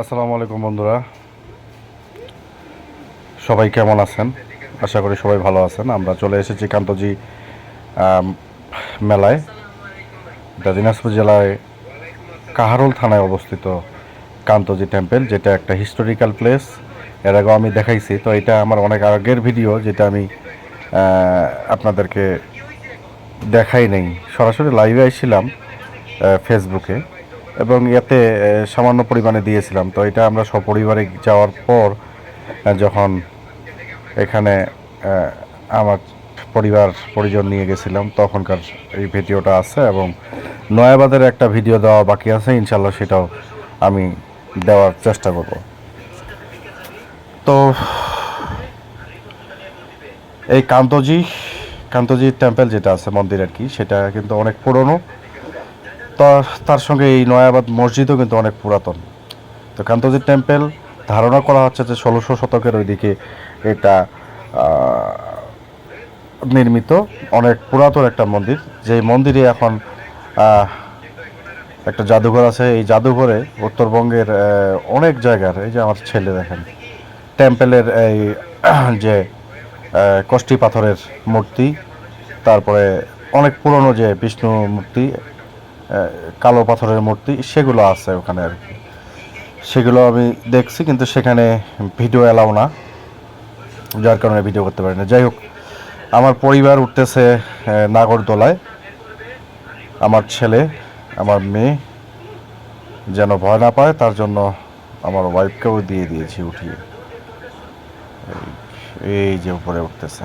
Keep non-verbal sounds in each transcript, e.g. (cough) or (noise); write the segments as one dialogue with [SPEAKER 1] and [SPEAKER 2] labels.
[SPEAKER 1] আসসালামু আলাইকুম বন্ধুরা। সবাই কেমন আছেন? আশা করি সবাই ভালো আছেন। আমরা চলে এসেছি কান্তজি মেলায়। এটা দিনাজপুর জেলায় কাহারোল থানায় অবস্থিত কান্তজি টেম্পল যেটা একটা হিস্টোরিক্যাল প্লেস এর আগেও আমি দেখাইছি, তো এটা আমার অনেক আগের ভিডিও যেটা আমি আপনাদেরকে দেখাই নেই। সরাসরি লাইভে আসছিলাম ফেসবুকে এবং ইয়াতে সামান্য পরিমাণে দিয়েছিলাম। তো এটা আমরা সপরিবারে যাওয়ার পর যখন এখানে আমার পরিবার, পরিজন নিয়ে গেছিলাম, তখনকার এই ভিডিওটা আছে এবং নয়াবাদের একটা ভিডিও দেওয়া বাকি আছে ইনশাল্লাহ সেটাও আমি দেওয়ার চেষ্টা করব। তো এই কান্তজি কান্তজি টেম্পল যেটা আছে মন্দির আর কি, সেটা কিন্তু অনেক পুরনো। তার সঙ্গে এই নয়াবাদ মসজিদও কিন্তু অনেক পুরাতন। তো কান্তজি টেম্পল ধারণা করা হচ্ছে যে ষোলোশো শতকের ওইদিকে এটা নির্মিত। অনেক পুরাতন একটা মন্দির। যেই মন্দিরে এখন একটা জাদুঘর আছে। এই জাদুঘরে উত্তরবঙ্গের অনেক জায়গার, এই যে আমার ছেলে দেখেন, টেম্পেলের এই, (clears throat) যে কষ্টি পাথরের মূর্তি, তারপরে অনেক পুরনো যে বিষ্ণু মূর্তি কালো পাথরের মূর্তি, সেগুলো আছে ওখানে আর কি। সেগুলো আমি দেখছি, কিন্তু সেখানে ভিডিও এলাও না, যার কারণে ভিডিও করতে পারি না। যাই হোক, আমার পরিবার উঠতেছে নাগরদোলায়। আমার ছেলে, আমার মেয়ে যেন ভয় না পায়, তার জন্য আমার ওয়াইফকেও দিয়ে দিয়েছি উঠিয়ে। এই- যে উপরে উঠতেছে।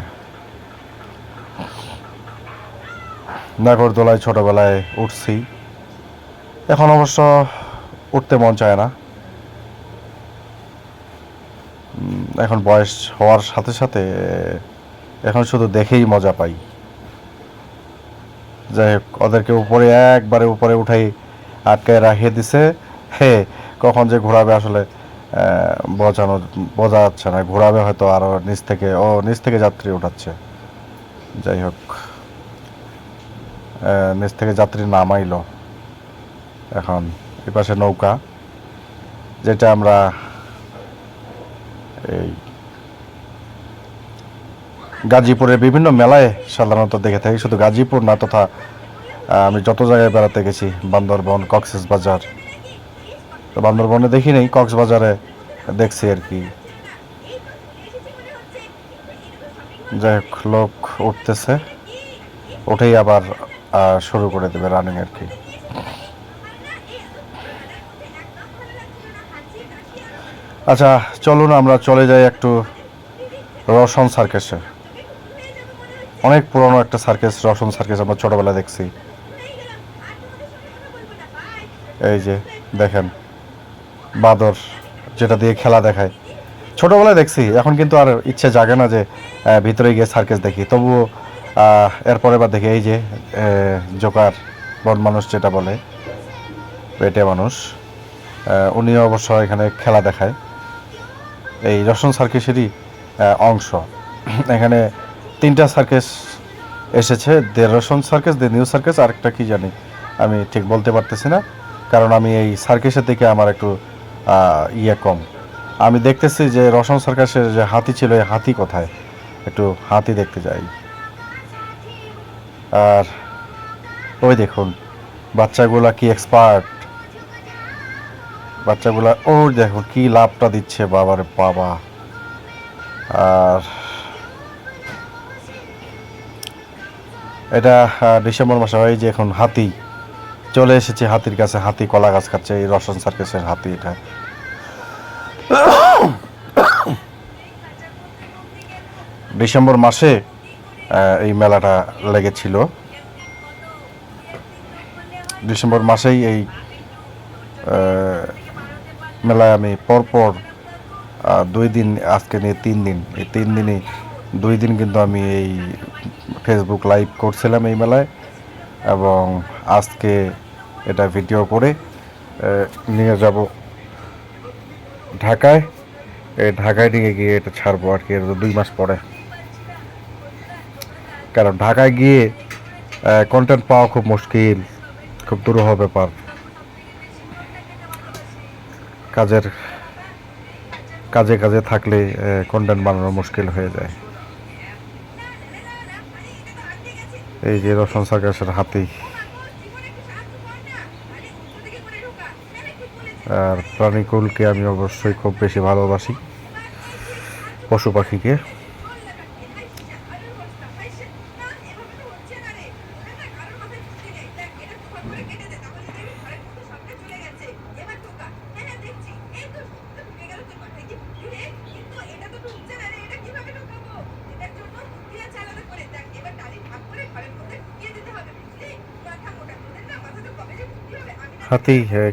[SPEAKER 1] নাগরদোলায় ছোটবেলায় উঠছি। এখন অবশ্য উঠতে মন চায় না। এখন বয়স হওয়ার সাথে সাথে এখন শুধু দেখেই মজা পাই। যাই হোক, ওদেরকে উপরে একবারে উপরে উঠাই আটকায় রাখিয়ে দিছে। হে, কখন যে ঘোরাবে আসলে বোঝানো, বোঝা যাচ্ছে না। ঘোরাবে হয়তো আরও নিচ থেকে, ও নিচ থেকে যাত্রী উঠাচ্ছে। যাই হোক নিচ থেকে যাত্রী নামাইলো। এখন এ পাশে নৌকা, যেটা আমরা এই গাজীপুরের বিভিন্ন মেলায় সাধারণত দেখে থাকি। শুধু গাজীপুর না, তথা আমি যত জায়গায় বেড়াতে গেছি, বান্দরবন কক্সেস বাজার তো বান্দরবনে দেখি নেই, কক্সবাজারে দেখছি আর কি। যাই হোক, লোক উঠতেছে, উঠেই আবার শুরু করে দেবে রানিং আর কি। আচ্ছা চলুন আমরা চলে যাই একটু রসন সার্কেসে অনেক পুরনো একটা সার্কেস রসন সার্কেস আমরা ছোটবেলায় দেখছি। এই যে, দেখেন, বাদর যেটা দিয়ে খেলা দেখায়। ছোটবেলায় দেখছি, এখন কিন্তু আর ইচ্ছে জাগে না যে ভিতরে গিয়ে সার্কেস দেখি। তবুও এরপরে বা দেখি, এই যে জোকার, বন মানুষ যেটা বলে, পেটে মানুষ উনিও অবশ্য এখানে খেলা দেখায়। এই রসন সার্কেসেরই অংশ। এখানে তিনটা সার্কেস এসেছে, দে রসন সার্কেস, দে নিউ সার্কেস, আরেকটা কি জানি আমি ঠিক বলতে পারতেছি না, কারণ আমি এই সার্কেসের দিকে আমার একটু ইয়ে কম। আমি দেখতেছি যে রসন সার্কাসের যে হাতি ছিল, এই হাতি কোথায়? একটু হাতি দেখতে যাই। আর ওই দেখুন, বাচ্চাগুলা কি এক্সপার্ট বাচ্চাগুলা ও দেখো কি লাভটা দিচ্ছে, বাবারে বাবা। আর এটা ডিসেম্বর মাসে হয় যে এখন হাতি চলে এসেছে, হাতির কাছে, হাতি কলা গাছ খাচ্ছে, এই রসন সার্কেসের হাতি এটা। ডিসেম্বর মাসে এই মেলাটা লেগেছিল। ডিসেম্বর মাসেই এই মেলায় আমি পরপর দুই দিন, আজকে নিয়ে তিন দিন। এই তিন দিনই দুই দিন কিন্তু আমি এই ফেসবুক লাইভ করছিলাম এই মেলায় এবং আজকে এটা ভিডিও করে নিয়ে যাব ঢাকায়। এই ঢাকায় নিয়ে গিয়ে এটা ছাড়বো আর কি দুই মাস পরে। কারণ ঢাকায় গিয়ে কন্টেন্ট পাওয়া খুব মুশকিল, খুব দুরূহ ব্যাপার। কাজের, কাজে কাজে থাকলে কন্টেন্ট বানানো মুশকিল হয়ে যায়। এই যে রসন সার্কাসের হাতি। আর প্রাণীকুলকে আমি অবশ্যই খুব বেশি ভালোবাসি। পশু পাখিকে।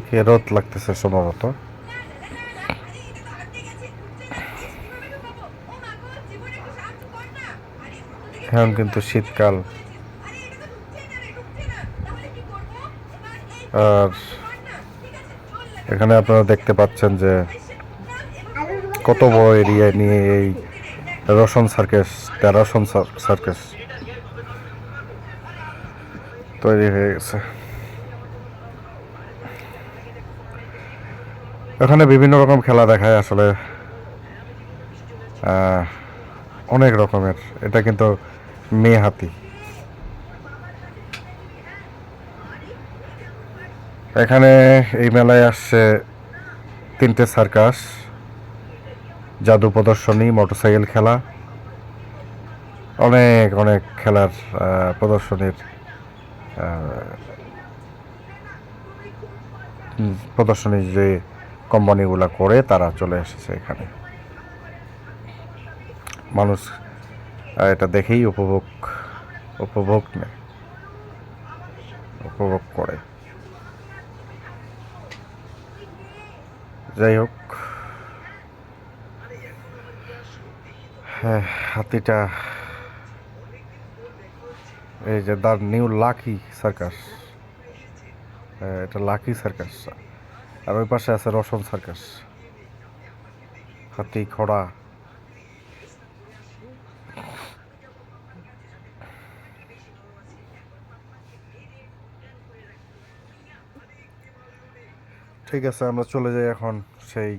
[SPEAKER 1] কে রোদ লাগতেছে সম্ভবত। এখন কিন্তু শীতকাল। আর এখানে আপনারা দেখতে পাচ্ছেন যে কত বড় এরিয়া নিয়ে এই রোশন সার্কাস তেরাসন সার্কাস তৈরি হয়ে গেছে। এখানে বিভিন্ন রকম খেলা দেখায় আসলে অনেক রকমের। এটা কিন্তু মেয়ে হাতি এখানে এই মেলায় আসছে তিনটে সার্কাস, জাদু প্রদর্শনী, মোটরসাইকেল খেলা, অনেক অনেক খেলার প্রদর্শনীর প্রদর্শনীর যে কোম্পানিগুলো করে তারা চলে এসেছে এখানে। মানুষ এটা দেখেই উপভোগ উপভোগ নেয়। উপভোগ করে। যাই হোক হ্যাঁ হাতিটা, এই যে, দ্য নিউ লাকি সার্কাস। এটা লাকি সার্কাস। আর ওই পাশে আছে রসন সার্কাস। হাতি খড়া ঠিক আছে, আমরা চলে যাই এখন সেই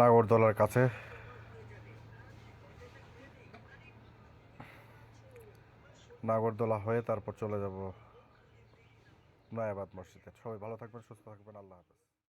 [SPEAKER 1] নাগরদোলার কাছে। নাগরদোলা হয়ে তারপর চলে যাব। নয়াবাদ মসজিদে। সবাই ভালো থাকবেন সুস্থ থাকবেন আল্লাহ হাফেজ।